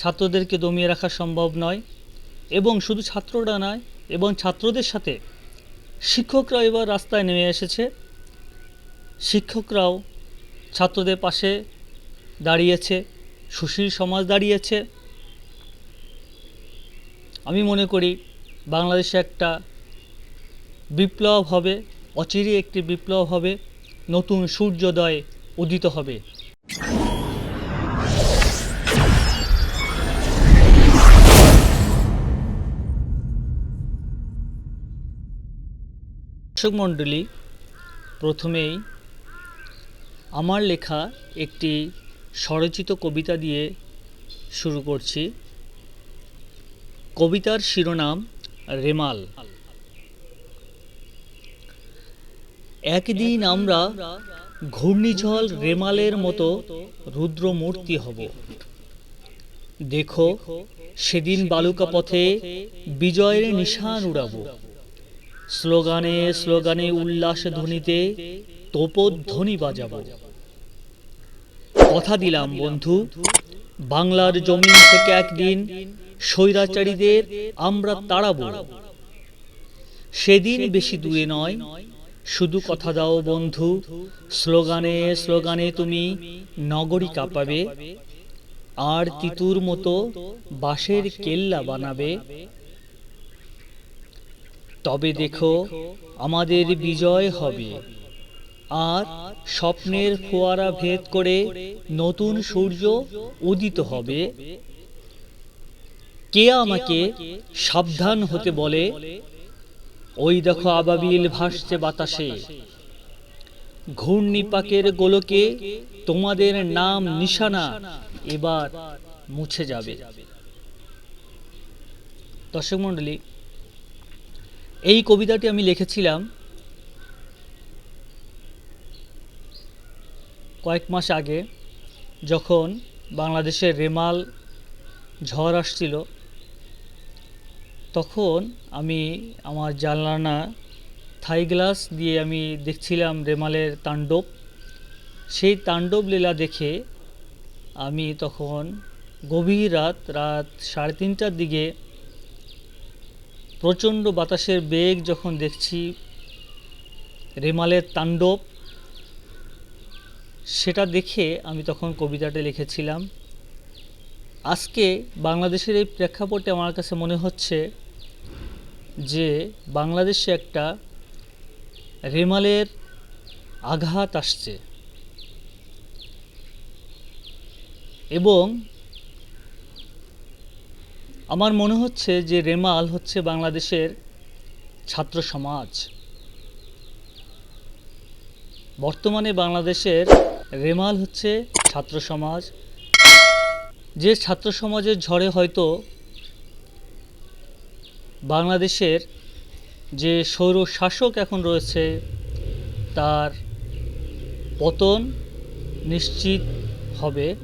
ছাত্রদেরকে দমিয়ে রাখা সম্ভব নয় এবং শুধু ছাত্ররা নয়, এবং ছাত্রদের সাথে শিক্ষকরা এবার রাস্তায় নেমে এসেছে। শিক্ষকরাও ছাত্রদের পাশে দাঁড়িয়েছে, সুশীল সমাজ দাঁড়িয়েছে। আমি মনে করি বাংলাদেশে একটা বিপ্লব হবে অচিরে একটি বিপ্লব হবে। নতুন সূর্যোদয় উদিত হবে। দর্শক মণ্ডলী প্রথমেই আমার লেখা একটি স্বরচিত কবিতা দিয়ে শুরু করছি। কবিতার শিরোনাম রেমাল। একদিন আমরা ঘূর্ণিঝড় রেমালের মতো রুদ্রমূর্তি হব। দেখো, সেদিন বালুকা পথে বিজয়ের নিশান উড়াবো। স্লোগানে স্লোগানে উল্লাস ধ্বনিতে তোপধ্বনি বাজাবো। কথা দিলাম বন্ধু, বাংলার জমিন থেকে একদিন স্বৈরাচারীদের আমরা তাড়াবো। সেদিন বেশি দূরে নয়, শুধু কথা দাও বন্ধু, স্লোগানে স্লোগানে তুমি নগরী কাঁপাবে, আর তিতুর মতো বাঁশের কেল্লা বানাবে। তবে দেখো আমাদের বিজয় হবে। আর স্বপ্নের ফোয়ারা ভেদ করে নতুন সূর্য উদিত হবে। কে আমাকে সাবধান হতে বলে? ওই দেখো আবাবিল ভাসছে বাতাসে। ঘূর্ণিপাকের গোলকে তোমাদের নাম নিশানা এবার মুছে যাবে। দর্শক মণ্ডলী এই কবিতাটি আমি লিখেছিলাম কয়েক মাস আগে, যখন বাংলাদেশের রেমাল ঝড় আসছিল, তখন আমি আমার জানলানা থাই গ্লাস দিয়ে আমি দেখছিলাম রেমালের তাণ্ডব। সেই তাণ্ডব লীলা দেখে আমি তখন গভীর রাত রাত সাড়ে তিনটার দিকে প্রচণ্ড বাতাসের বেগ যখন দেখছি রেমালের তাণ্ডব, সেটা দেখে আমি তখন কবিতাটা লিখেছিলাম। আজকে বাংলাদেশের এই প্রেক্ষাপটে আমার কাছে মনে হচ্ছে যে বাংলাদেশে একটা রেমালের আঘাত আসছে। এবং আমার মনে হচ্ছে যে রেমাল হচ্ছে বাংলাদেশের ছাত্র সমাজ। বর্তমানে বাংলাদেশের রেমাল হচ্ছে ছাত্র সমাজ। যে ছাত্র সমাজের ঝড়ে হয়তো বাংলাদেশের যে সৌর শাসক এখন রয়েছে, তার পতন নিশ্চিত হবে।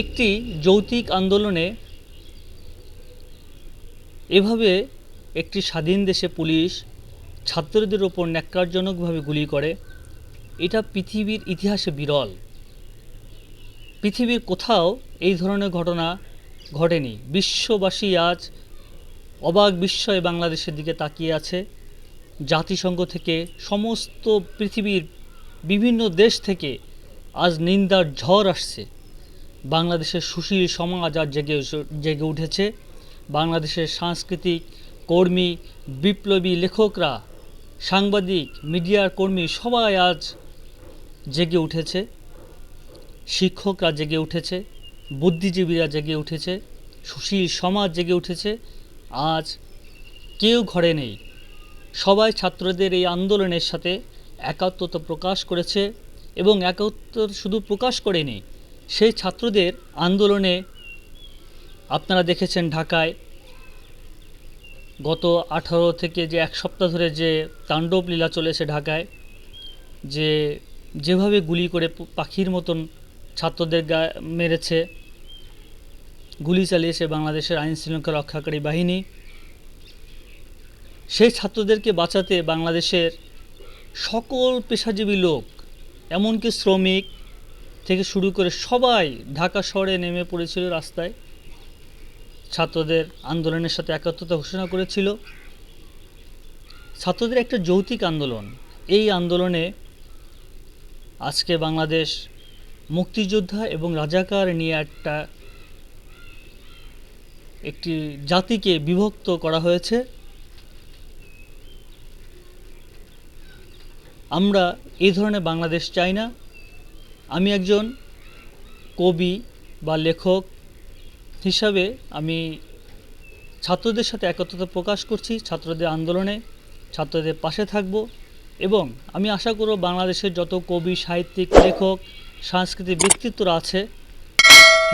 একটি যৌতিক আন্দোলনে এভাবে একটি স্বাধীন দেশে পুলিশ ছাত্রদের ওপর ন্যাক্কারজনকভাবে গুলি করে, এটা পৃথিবীর ইতিহাসে বিরল। পৃথিবীর কোথাও এই ধরনের ঘটনা ঘটেনি। বিশ্ববাসী আজ অবাক বিস্ময়ে বাংলাদেশের দিকে তাকিয়ে আছে। জাতিসংঘ থেকে সমস্ত পৃথিবীর বিভিন্ন দেশ থেকে আজ নিন্দার ঝড় আসছে। বাংলাদেশের সুশীল সমাজ আজ জেগে জেগে উঠেছে। বাংলাদেশের সাংস্কৃতিক কর্মী, বিপ্লবী লেখকরা, সাংবাদিক, মিডিয়ার কর্মী সবাই আজ জেগে উঠেছে। শিক্ষকরা জেগে উঠেছে, বুদ্ধিজীবীরা জেগে উঠেছে, সুশীল সমাজ জেগে উঠেছে। আজ কেউ ঘরে নেই। সবাই ছাত্রদের এই আন্দোলনের সাথে একাত্মতা প্রকাশ করেছে এবং একাত্ম শুধু প্রকাশ করেনি সেই ছাত্রদের আন্দোলনে আপনারা দেখেছেন ঢাকায় গত আঠারো থেকে যে এক সপ্তাহ ধরে যে তাণ্ডব লীলা চলেছে ঢাকায়, যে যেভাবে গুলি করে পাখির মতন ছাত্রদের গা মেরেছে, গুলি চালিয়েছে বাংলাদেশের আইন শৃঙ্খলা রক্ষাকারী বাহিনী, সেই ছাত্রদেরকে বাঁচাতে বাংলাদেশের সকল পেশাজীবী লোক, এমনকি শ্রমিক থেকে শুরু করে সবাই ঢাকা শহরে নেমে পড়েছিল রাস্তায়। ছাত্রদের আন্দোলনের সাথে একাত্মতা ঘোষণা করেছিল। ছাত্রদের একটা যৌতিক আন্দোলন। এই আন্দোলনে আজকে বাংলাদেশ মুক্তিযোদ্ধা এবং রাজাকার নিয়ে একটা একটি জাতিকে বিভক্ত করা হয়েছে। আমরা এই ধরনের বাংলাদেশ চাই না। আমি একজন কবি বা লেখক হিসাবে আমি ছাত্রদের সাথে একত্রতা প্রকাশ করছি, ছাত্রদের আন্দোলনে, ছাত্রদের পাশে থাকব এবং আমি আশা করব বাংলাদেশের যত কবি, সাহিত্যিক, লেখক, সাংস্কৃতিক ব্যক্তিত্বরা আছে,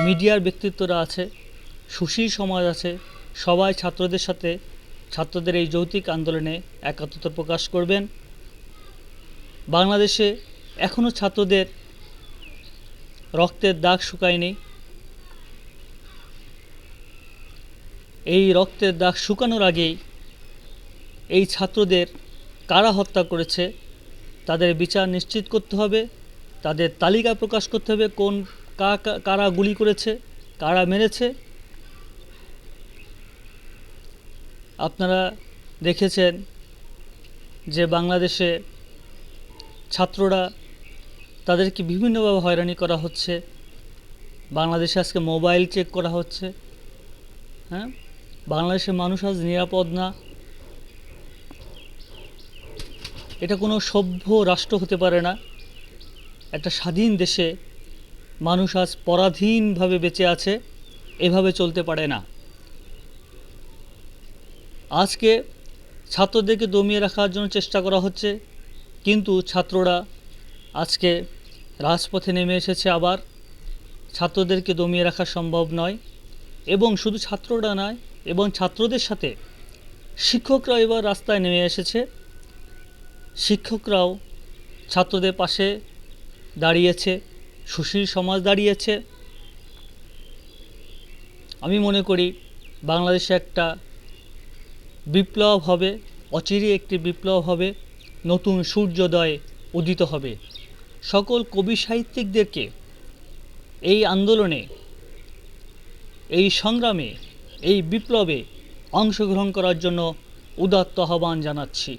মিডিয়ার ব্যক্তিত্বরা আছে, সুশীল সমাজ আছে, সবাই ছাত্রদের সাথে, ছাত্রদের এই যৌতিক আন্দোলনে একাত্মতা প্রকাশ করবেন। বাংলাদেশে এখনও ছাত্রদের রক্তের দাগ শুকায়নি। এই রক্তের দাগ শুকানোর আগেই এই ছাত্রদের কারা হত্যা করেছে, তাদের বিচার নিশ্চিত করতে হবে, তাদের তালিকা প্রকাশ করতে হবে কোন কারা গুলি করেছে, কারা মেরেছে। আপনারা দেখেছেন যে বাংলাদেশে ছাত্ররা তাদেরকে বিভিন্নভাবে হয়রানি করা হচ্ছে। বাংলাদেশে আজকে মোবাইল চেক করা হচ্ছে। হ্যাঁ? বাংলাদেশের মানুষ আজ নিরাপদ না। এটা কোনো সভ্য রাষ্ট্র হতে পারে না। একটা স্বাধীন দেশে মানুষ আজ পরাধীনভাবে বেঁচে আছে, এভাবে চলতে পারে না। আজকে ছাত্রদেরকে দমিয়ে রাখার জন্য চেষ্টা করা হচ্ছে, কিন্তু ছাত্ররা আজকে রাজপথে নেমে এসেছে আবার। ছাত্রদেরকে দমিয়ে রাখা সম্ভব নয় এবং শুধু ছাত্ররা নয়, এবং ছাত্রদের সাথে শিক্ষকরা এবার রাস্তায় নেমে এসেছে। শিক্ষকরাও ছাত্রদের পাশে দাঁড়িয়েছে, সুশীল সমাজ দাঁড়িয়েছে। আমি মনে করি বাংলাদেশে একটা বিপ্লব হবে অচিরে একটি বিপ্লব হবে, নতুন সূর্যোদয় উদিত হবে। সকল কবি সাহিত্যিকদেরকে এই আন্দোলনে, এই সংগ্রামে, এই বিপ্লবে অংশগ্রহণ করার জন্য উদাত্ত আহ্বান জানাচ্ছি।